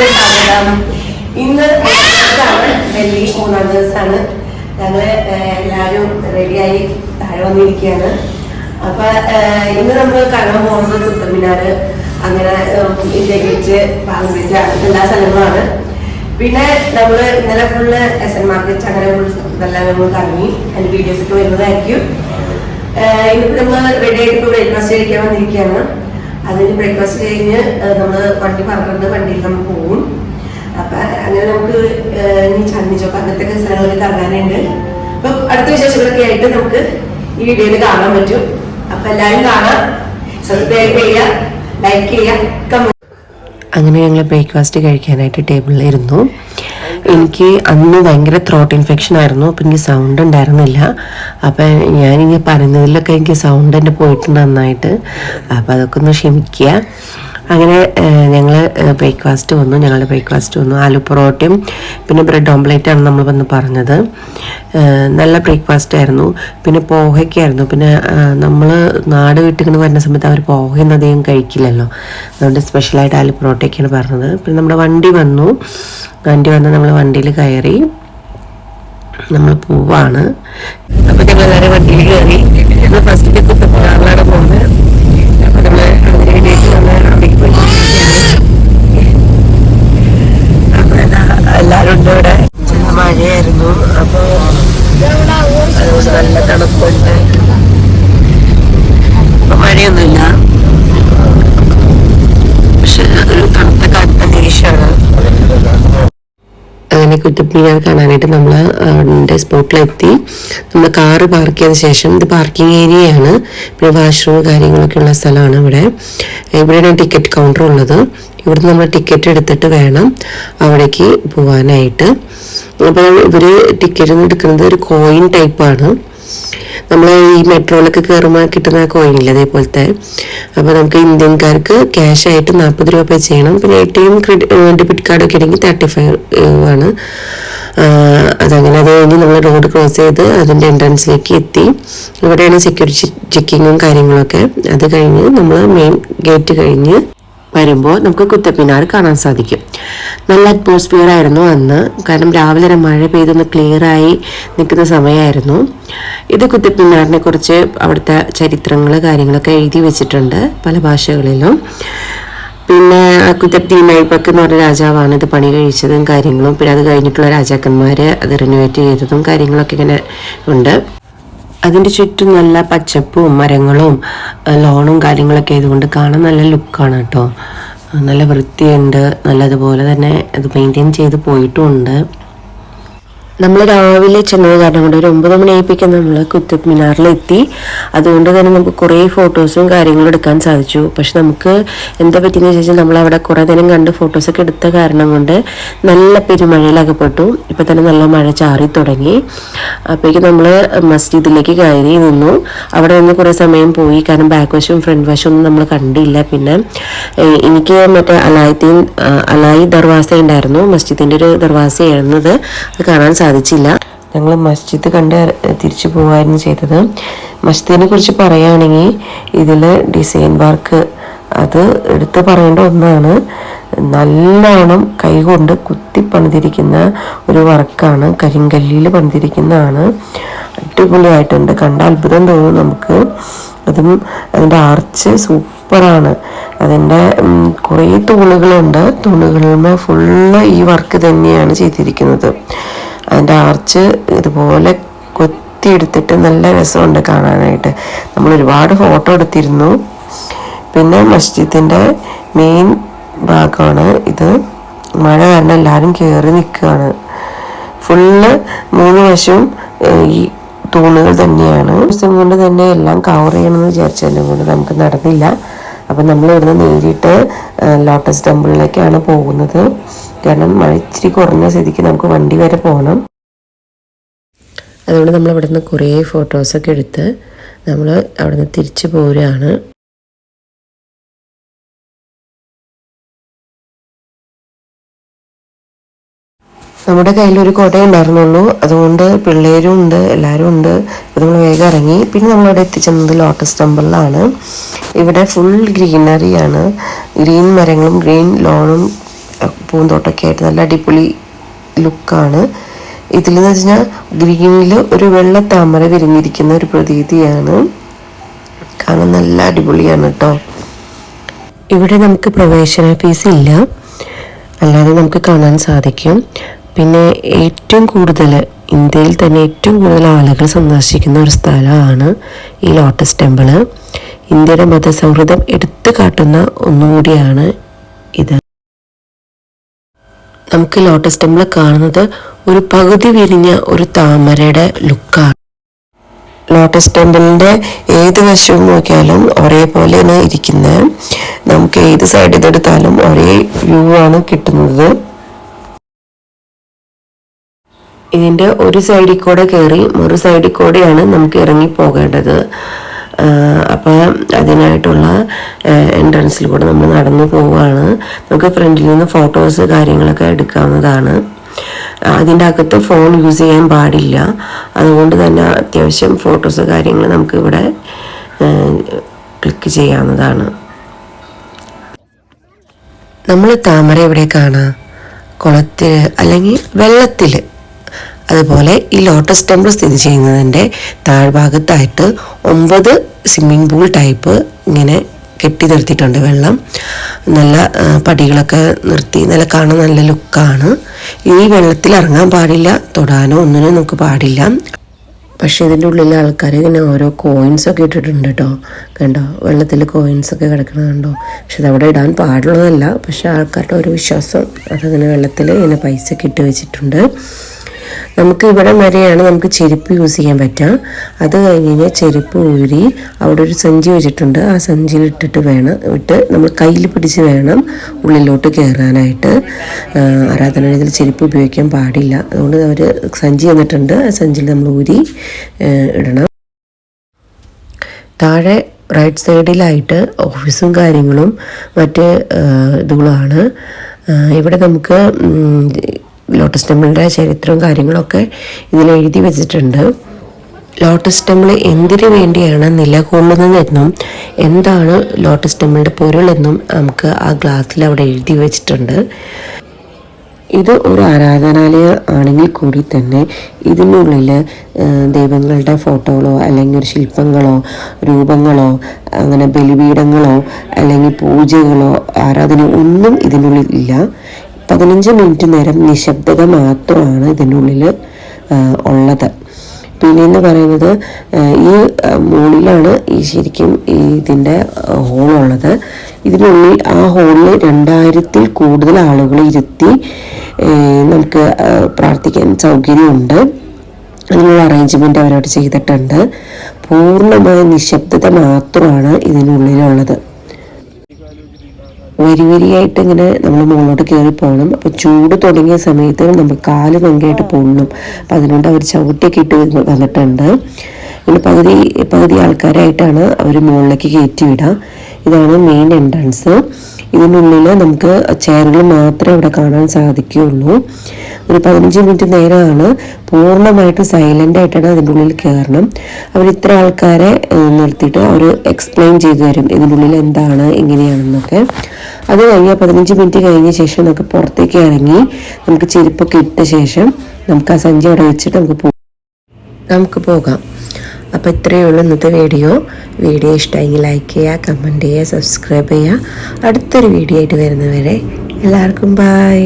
സ്വാഗതം ഇന്ന് ദിവസമാണ് ഡൽഹി മൂന്നാം ദിവസമാണ്. ഞങ്ങൾ എല്ലാവരും റെഡിയായി താഴെ വന്നിരിക്കുകയാണ്. അപ്പൊ ഇന്ന് നമ്മൾ കാണാൻ പോകുന്നത് കുത്തമിനാറ് അങ്ങനെ ഇന്ത്യ ഗേറ്റ് എല്ലാ സ്ഥലങ്ങളാണ് പിന്നെ നമ്മൾ ഇന്നലെ ഫുള്ള് എസ് എൻ മാർക്കറ്റ് അങ്ങനെ ഇതെല്ലാം നമ്മൾ കറങ്ങി. അതിന്റെ വീഡിയോസ് ഒക്കെ വരുന്നതായിരിക്കും. ഇന്നിപ്പോ നമ്മൾ റെഡി ആയിട്ട് ബ്രേക്ക്ഫാസ്റ്റ് കഴിക്കാൻ വന്നിരിക്കുകയാണ്. അതിന് ബ്രേക്ക്ഫാസ്റ്റ് കഴിഞ്ഞ് നമ്മൾ വണ്ടി പറഞ്ഞിട്ട് വണ്ടിയിൽ നമ്മൾ പോകും അപ്പൊ അങ്ങനെ നമുക്ക് ഇനി ചന്നിച്ചോക്ക് അങ്ങനത്തെ സ്ഥലങ്ങളിൽ കറങ്ങാനുണ്ട്. അപ്പൊ അടുത്ത വിശേഷങ്ങളൊക്കെ ആയിട്ട് നമുക്ക് ഈ വീഡിയോയിൽ കാണാൻ പറ്റും. അപ്പൊ എല്ലാവരും കാണാം. സബ്സ്ക്രൈബ് ചെയ്യുക ലൈക്ക് ചെയ്യുക അങ്ങനെ ഞങ്ങൾ ബ്രേക്ക്ഫാസ്റ്റ് കഴിക്കാനായിട്ട് ടേബിളിലിരുന്നു എനിക്ക് അന്ന് ഭയങ്കര ത്രോട്ട് ഇൻഫെക്ഷൻ ആയിരുന്നു. അപ്പം എനിക്ക് സൗണ്ട് ഉണ്ടായിരുന്നില്ല. അപ്പം ഞാനിങ്ങനെ പറയുന്നതിലൊക്കെ എനിക്ക് സൗണ്ട് തന്നെ പോയിട്ടുണ്ട് നന്നായിട്ട്. അപ്പം അതൊക്കെ ഒന്ന് ക്ഷമിക്കുക. അങ്ങനെ ഞങ്ങൾ ബ്രേക്ക്ഫാസ്റ്റ് വന്നു. ഞങ്ങളുടെ ബ്രേക്ക്ഫാസ്റ്റ് വന്നു. ആലു പൊറോട്ടയും പിന്നെ ബ്രെഡ് ഓംപ്ലേറ്റാണ് നമ്മൾ വന്ന് പറഞ്ഞത്. നല്ല ബ്രേക്ക്ഫാസ്റ്റ് ആയിരുന്നു. പിന്നെ പോഹയ്ക്കായിരുന്നു. പിന്നെ നമ്മൾ നാട് വീട്ടിൽ വരുന്ന സമയത്ത് അവർ പോഹയൊന്നും അധികം കഴിക്കില്ലല്ലോ. അതുകൊണ്ട് സ്പെഷ്യലായിട്ട് ആലു പൊറോട്ടയൊക്കെയാണ് പറഞ്ഞത്. പിന്നെ നമ്മുടെ വണ്ടി വന്നു. വണ്ടി വന്ന് നമ്മൾ വണ്ടിയിൽ കയറി നമ്മൾ പോവാണ്. അപ്പോൾ ഞങ്ങൾ എല്ലാവരും വണ്ടിയിൽ കയറി. നമ്മൾ ഫസ്റ്റ് കുത്തപ്പുഴാറിലാണ് പോകുന്നത് എല്ലാവരും ഉണ്ട് ഇവിടെ. മഴയായിരുന്നു. അപ്പോൾ അതുകൊണ്ട് നല്ല തണുപ്പുണ്ട്. ഇപ്പൊ മഴയൊന്നുമില്ല. പക്ഷെ ഒരു തണുത്ത കാലത്തെ നിരീക്ഷമാണ് അങ്ങനെ കുറ്റപ്പിനാർ കാണാനായിട്ട് നമ്മൾ സ്പോട്ടിലെത്തി. നമ്മൾ കാറ് പാർക്ക് ചെയ്ത ശേഷം ഇത് പാർക്കിംഗ് ഏരിയയാണ്. പിന്നെ വാഷ്റൂം കാര്യങ്ങളൊക്കെ ഉള്ള സ്ഥലമാണ് ഇവിടെ. ഇവിടെയാണ് ടിക്കറ്റ് കൗണ്ടർ ഉള്ളത് ഇവിടുന്ന് നമ്മൾ ടിക്കറ്റ് എടുത്തിട്ട് വേണം അവിടേക്ക് പോകാനായിട്ട് അപ്പോൾ ഇവർ ടിക്കറ്റ് എടുക്കുന്നത് ഒരു കോയിൻ ടൈപ്പാണ് നമ്മൾ ഈ മെട്രോയിലൊക്കെ കയറുമ്പോൾ കിട്ടുന്ന കോയിനില്ല അതേപോലത്തെ? അപ്പോൾ നമുക്ക് ഇന്ത്യൻകാർക്ക് ക്യാഷ് ആയിട്ട് നാൽപ്പത് രൂപ ചെയ്യണം. പിന്നെ എ ടി എം ഡെബിറ്റ് കാർഡൊക്കെ ആണെങ്കിൽ തേർട്ടി ഫൈവ് ആണ്. അതങ്ങനെ അത് കഴിഞ്ഞ് നമ്മൾ റോഡ് ക്രോസ് ചെയ്ത് അതിന്റെ എൻട്രൻസിലേക്ക് എത്തി. ഇവിടെയാണ് സെക്യൂരിറ്റി ചെക്കിങ്ങും കാര്യങ്ങളൊക്കെ. അത് കഴിഞ്ഞ് നമ്മൾ മെയിൻ ഗേറ്റ് കഴിഞ്ഞ് വരുമ്പോൾ നമുക്ക് കുത്തപ്പിനാർ കാണാൻ സാധിക്കും. നല്ല അറ്റ്മോസ്ഫിയർ ആയിരുന്നു അന്ന്. കാരണം രാവിലെ ഒരു മഴ പെയ്തൊന്ന് ക്ലിയർ ആയി നിൽക്കുന്ന സമയമായിരുന്നു. ഇത് കുത്തപ്പിനാറിനെ കുറിച്ച് അവിടുത്തെ ചരിത്രങ്ങൾ കാര്യങ്ങളൊക്കെ എഴുതി വെച്ചിട്ടുണ്ട് പല ഭാഷകളിലും. പിന്നെ കുത്തബ് ദീനൈബക്ക് എന്ന് പറഞ്ഞ രാജാവാണ് ഇത് പണി കഴിച്ചതും കാര്യങ്ങളും. പിന്നെ അത് കഴിഞ്ഞിട്ടുള്ള രാജാക്കന്മാർ അത് റിനോവേറ്റ് ചെയ്തതും കാര്യങ്ങളൊക്കെ ഇങ്ങനെ ഉണ്ട്. അതിന്റെ ചുറ്റും നല്ല പച്ചപ്പും മരങ്ങളും ലോണും കാര്യങ്ങളൊക്കെ ആയതുകൊണ്ട് കാണാൻ നല്ല ലുക്കാണ് കേട്ടോ. നല്ല വൃത്തിയുണ്ട്. നല്ലതുപോലെ തന്നെ അത് മെയിന്റെയിൻ ചെയ്ത് പോയിട്ടുമുണ്ട് നമ്മൾ രാവിലെ ചെന്നത് കാരണം കൊണ്ട് ഒരു ഒമ്പത് മണിയായിപ്പിക്കാൻ നമ്മൾ കുത്തബ് മിനാറിലെത്തി. അതുകൊണ്ട് തന്നെ നമുക്ക് കുറേ ഫോട്ടോസും കാര്യങ്ങളും എടുക്കാൻ സാധിച്ചു. പക്ഷെ നമുക്ക് എന്താ പറ്റിയെന്ന് ചോദിച്ചാൽ നമ്മൾ അവിടെ കുറേ നേരം കണ്ട് ഫോട്ടോസൊക്കെ എടുത്ത കാരണം കൊണ്ട് നല്ല പെരുമഴയിലകപ്പെട്ടു. ഇപ്പം തന്നെ നല്ല മഴ ചാറി തുടങ്ങി. അപ്പോഴേക്കും നമ്മൾ മസ്ജിദിലേക്ക് കയറി നിന്നു. അവിടെ നിന്ന് കുറേ സമയം പോയി. കാരണം ബാക്ക് വശവും ഫ്രണ്ട് വശവും നമ്മൾ കണ്ടില്ല. പിന്നെ എനിക്ക് മറ്റേ അലായത്തീൻ അലായി ദർവാസ ഉണ്ടായിരുന്നു മസ്ജിദിന്റെ ഒരു ദർവാസയായിരുന്നത്. അത് കാണാൻ സാധിച്ചില്ല. ഞങ്ങൾ മസ്ജിദ് കണ്ട് തിരിച്ചു പോവായിരുന്നു ചെയ്തത്. മസ്ജിദിനെ കുറിച്ച് പറയുകയാണെങ്കിൽ ഇതിൽ ഡിസൈൻ വർക്ക് അത് എടുത്തു പറയേണ്ട ഒന്നാണ്. നല്ലോണം കൈകൊണ്ട് കുത്തി പണിതിരിക്കുന്ന ഒരു വർക്കാണ് കരിങ്കല്ലിൽ പണിതിരിക്കുന്നതാണ്. അടിപൊളിയായിട്ടുണ്ട്. കണ്ട അത്ഭുതം തോന്നും നമുക്ക്. അതും അതിന്റെ ആർച്ച് സൂപ്പറാണ്. അതിന്റെ കുറേ തൂണുകളുണ്ട്. തൂണുകളിൽ ഫുള്ള് ഈ വർക്ക് തന്നെയാണ് ചെയ്തിരിക്കുന്നത്. അതിന്റെ ആർച്ച് ഇതുപോലെ കൊത്തിയെടുത്തിട്ട് നല്ല രസമുണ്ട് കാണാനായിട്ട്. നമ്മൾ ഒരുപാട് ഫോട്ടോ എടുത്തിരുന്നു. പിന്നെ മസ്ജിദിന്റെ മെയിൻ ഭാഗമാണ് ഇത്. മഴ കാരണം എല്ലാവരും കയറി നിൽക്കുകയാണ്. ഫുള്ള് മൂന്ന് വശവും ഈ തൂണുകൾ തന്നെയാണ്. ദിവസം കൊണ്ട് തന്നെ എല്ലാം കവർ ചെയ്യണമെന്ന് വിചാരിച്ചതിനെ കൊണ്ട് നമുക്ക് നടന്നില്ല. അപ്പം നമ്മൾ ഇവിടുന്ന് നേരിട്ട് ലോട്ടസ് ടെമ്പിളിലേക്കാണ് പോകുന്നത്. കാരണം മഴ ഇച്ചിരി കുറഞ്ഞ സ്ഥിതിക്ക് നമുക്ക് വണ്ടി വരെ പോകണം അതുകൊണ്ട് നമ്മൾ ഇവിടുന്ന് കുറേ ഫോട്ടോസൊക്കെ എടുത്ത് നമ്മൾ അവിടുന്ന് തിരിച്ചു പോരുകയാണ്. നമ്മുടെ കയ്യിൽ ഒരു കുട ഉണ്ടായിരുന്നുള്ളൂ. അതുകൊണ്ട് പിള്ളേരും ഉണ്ട് എല്ലാവരും ഉണ്ട്. അപ്പോൾ നമ്മൾ വേഗം ഇറങ്ങി. പിന്നെ നമ്മളിവിടെ എത്തിച്ചെന്നത് ലോട്ടസ് ടെമ്പിളിലാണ്. ഇവിടെ ഫുൾ ഗ്രീനറിയാണ് ഗ്രീൻ മരങ്ങളും ഗ്രീൻ ലോണും പൂന്തോട്ടമൊക്കെ ആയിട്ട് നല്ല അടിപൊളി ലുക്കാണ് ഇതിലെന്ന് വെച്ചാൽ ഗ്രീനിൽ ഒരു വെള്ള താമര വിരിഞ്ഞിരിക്കുന്ന ഒരു പ്രതീതിയാണ്. കാരണം നല്ല അടിപൊളിയാണ് കേട്ടോ. ഇവിടെ നമുക്ക് പ്രവേശന ഫീസ് ഇല്ല. അല്ലാതെ നമുക്ക് കാണാൻ സാധിക്കും. പിന്നെ ഏറ്റവും കൂടുതൽ ഇന്ത്യയിൽ തന്നെ ഏറ്റവും കൂടുതൽ ആളുകൾ സന്ദർശിക്കുന്ന ഒരു സ്ഥലമാണ് ഈ ലോട്ടസ് ടെമ്പിൾ ഇന്ത്യയുടെ മതസൗഹൃദം എടുത്തു കാട്ടുന്ന ഒന്നുകൂടിയാണ് ഇത്. നമുക്ക് ലോട്ടസ് ടെമ്പിൾ കാണുന്നത് ഒരു പകുതി വിരിഞ്ഞ ഒരു താമരയുടെ ലുക്കാണ്. ലോട്ടസ് ടെമ്പിളിന്റെ ഏത് വശവും നോക്കിയാലും ഒരേപോലെയാണ് ഇരിക്കുന്നത് നമുക്ക് ഏത് സൈഡിൽ ഇതെടുത്താലും ഒരേ വ്യൂ ആണ് കിട്ടുന്നത്. ഇതിന്റെ ഒരു സൈഡിൽ കൂടെ കയറി മറു സൈഡിൽ കൂടെയാണ് നമുക്ക് ഇറങ്ങി പോകേണ്ടത്. അപ്പോൾ അതിനായിട്ടുള്ള എൻട്രൻസിൽ കൂടെ നമ്മൾ നടന്നു പോവുകയാണ് നമുക്ക് ഫ്രണ്ടിൽ നിന്ന് ഫോട്ടോസ് കാര്യങ്ങളൊക്കെ എടുക്കാവുന്നതാണ്. അതിന്റെ അകത്ത് ഫോൺ യൂസ് ചെയ്യാൻ പാടില്ല. അതുകൊണ്ട് തന്നെ അത്യാവശ്യം ഫോട്ടോസ് കാര്യങ്ങൾ നമുക്ക് ഇവിടെ ക്ലിക്ക് ചെയ്യാവുന്നതാണ്. നമ്മൾ താമര കാണാം കുളത്തിൽ അല്ലെങ്കിൽ വെള്ളത്തിൽ അതുപോലെ ഈ ലോട്ടസ് ടെമ്പിൾ സ്ഥിതി ചെയ്യുന്നതിന്റെ താഴ്ഭാഗത്തായിട്ട് ഒമ്പത് സ്വിമ്മിംഗ് പൂൾ ടൈപ്പ് ഇങ്ങനെ കെട്ടി നിർത്തിയിട്ടുണ്ട് വെള്ളം. നല്ല പടികളൊക്കെ നിർത്തി. നല്ല കാണാൻ നല്ല ലുക്കാണ് ഈ വെള്ളത്തിൽ ഇറങ്ങാൻ പാടില്ല. തൊടാനോ ഒന്നിനും നമുക്ക് പാടില്ല. പക്ഷേ ഇതിന്റെ ഉള്ളിലെ ആൾക്കാർ ഇങ്ങനെ ഓരോ കോയിൻസൊക്കെ ഇട്ടിട്ടുണ്ട് കേട്ടോ. കണ്ടോ? വെള്ളത്തിൽ കോയിൻസൊക്കെ കിടക്കുന്നത് കണ്ടോ? പക്ഷെ അതവിടെ ഇടാൻ പാടുള്ളതല്ല. പക്ഷേ ആൾക്കാരുടെ ഒരു വിശ്വാസം അതങ്ങനെ വെള്ളത്തിൽ ഇങ്ങനെ പൈസ ഒക്കെ ഇട്ട് വെച്ചിട്ടുണ്ട്. നമുക്ക് ഇവിടെ വരെയാണ് നമുക്ക് ചെരുപ്പ് യൂസ് ചെയ്യാൻ പറ്റുക. അത് കഴിഞ്ഞ് കഴിഞ്ഞാൽ ചെരുപ്പ് ഊരി അവിടെ ഒരു സഞ്ചി വെച്ചിട്ടുണ്ട്. ആ സഞ്ചിയിൽ ഇട്ടിട്ട് വേണം ഇട്ട് നമ്മൾ കയ്യിൽ പിടിച്ച് വേണം ഉള്ളിലോട്ട് കയറാനായിട്ട് ആരാധനാലയത്തിൽ ചെരുപ്പ് ഉപയോഗിക്കാൻ പാടില്ല. അതുകൊണ്ട് അവർ സഞ്ചി തന്നിട്ടുണ്ട്. ആ സഞ്ചിയിൽ നമ്മൾ ഊരി ഇടണം. താഴെ റൈറ്റ് സൈഡിലായിട്ട് ഓഫീസും കാര്യങ്ങളും മറ്റ് ഇതുകളാണ്. ഇവിടെ നമുക്ക് ലോട്ടസ് ടെമ്പിളിന്റെ ചരിത്രവും കാര്യങ്ങളൊക്കെ ഇതിൽ എഴുതി വെച്ചിട്ടുണ്ട്. ലോട്ടസ് ടെമ്പിൾ എന്തിനു വേണ്ടിയാണ് നിലകൊള്ളുന്നതെന്നും എന്താണ് ലോട്ടസ് ടെമ്പിളിന്റെ പൊരുളെന്നും നമുക്ക് ആ ഗ്ലാസ്സിൽ അവിടെ എഴുതി വെച്ചിട്ടുണ്ട്. ഇത് ഒരു ആരാധനാലയം ആണെങ്കിൽ കൂടി തന്നെ ഇതിനുള്ളിൽ ദൈവങ്ങളുടെ ഫോട്ടോകളോ അല്ലെങ്കിൽ ശില്പങ്ങളോ രൂപങ്ങളോ അങ്ങനെ ബലിപീഠങ്ങളോ അല്ലെങ്കിൽ പൂജകളോ ആരാധന ഒന്നും ഇതിനുള്ളിൽ ഇല്ല. പതിനഞ്ച് മിനിറ്റ് നേരം നിശബ്ദത മാത്രമാണ് ഇതിനുള്ളിൽ ഉള്ളത്. പിന്നെന്ന് പറയുന്നത് ഈ മുകളിലാണ് ഈ ശരിക്കും ഇതിന്റെ ഹോളുള്ളത്. ഇതിനുള്ളിൽ ആ ഹോളിൽ രണ്ടായിരത്തിൽ കൂടുതൽ ആളുകൾ ഇരുത്തി നമുക്ക് പ്രാർത്ഥിക്കാൻ സൗകര്യമുണ്ട്. അതിനുള്ള അറേഞ്ച്മെന്റ് അവരോട് ചെയ്തിട്ടുണ്ട്. പൂർണമായ നിശബ്ദത മാത്രമാണ് ഇതിനുള്ളിലുള്ളത്. വരി വരിയായിട്ട് ഇങ്ങനെ നമ്മൾ മുകളിലോട്ട് കയറി പോകണം. അപ്പോൾ ചൂട് തുടങ്ങിയ സമയത്ത് നമ്മൾ കാൽ ഭയങ്കരമായിട്ട് പൊള്ളും അപ്പം അതിനുകൊണ്ട് അവർ ചവിട്ടിയൊക്കെ ഇട്ട് വന്ന് വന്നിട്ടുണ്ട്. പിന്നെ പകുതി പകുതി ആൾക്കാരായിട്ടാണ് അവർ മുകളിലേക്ക് കയറ്റി വിടുക. ഇതാണ് മെയിൻ എൻട്രൻസ് ഇതിനുള്ളിൽ നമുക്ക് ചെയറുകൾ മാത്രമേ അവിടെ കാണാൻ സാധിക്കുകയുള്ളൂ. ഒരു പതിനഞ്ച് മിനിറ്റ് നേരമാണ്. പൂർണമായിട്ട് സൈലന്റ് ആയിട്ടാണ് അതിന്റെ ഉള്ളിൽ കയറണം അവർ ഇത്ര ആൾക്കാരെ നിർത്തിയിട്ട് അവർ എക്സ്പ്ലെയിൻ ചെയ്തു തരും ഇതിന്റെ ഉള്ളിൽ എന്താണ് എങ്ങനെയാണെന്നൊക്കെ. അത് കഴിഞ്ഞ് പതിനഞ്ച് മിനിറ്റ് കഴിഞ്ഞ ശേഷം നമുക്ക് പുറത്തേക്ക് ഇറങ്ങി നമുക്ക് ചെരുപ്പൊക്കെ ഇട്ട ശേഷം നമുക്ക് ആ സഞ്ചി അവിടെ വെച്ചിട്ട് നമുക്ക് നമുക്ക് പോകാം. അപ്പോൾ ഇത്രയേ ഉള്ളൂ ഇന്നത്തെ വീഡിയോ. വീഡിയോ ഇഷ്ടമെങ്കിൽ ലൈക്ക് ചെയ്യുക കമന്റ് ചെയ്യുക സബ്സ്ക്രൈബ് ചെയ്യുക. അടുത്തൊരു വീഡിയോ ആയിട്ട് വരുന്നവരെ എല്ലാവർക്കും ബൈ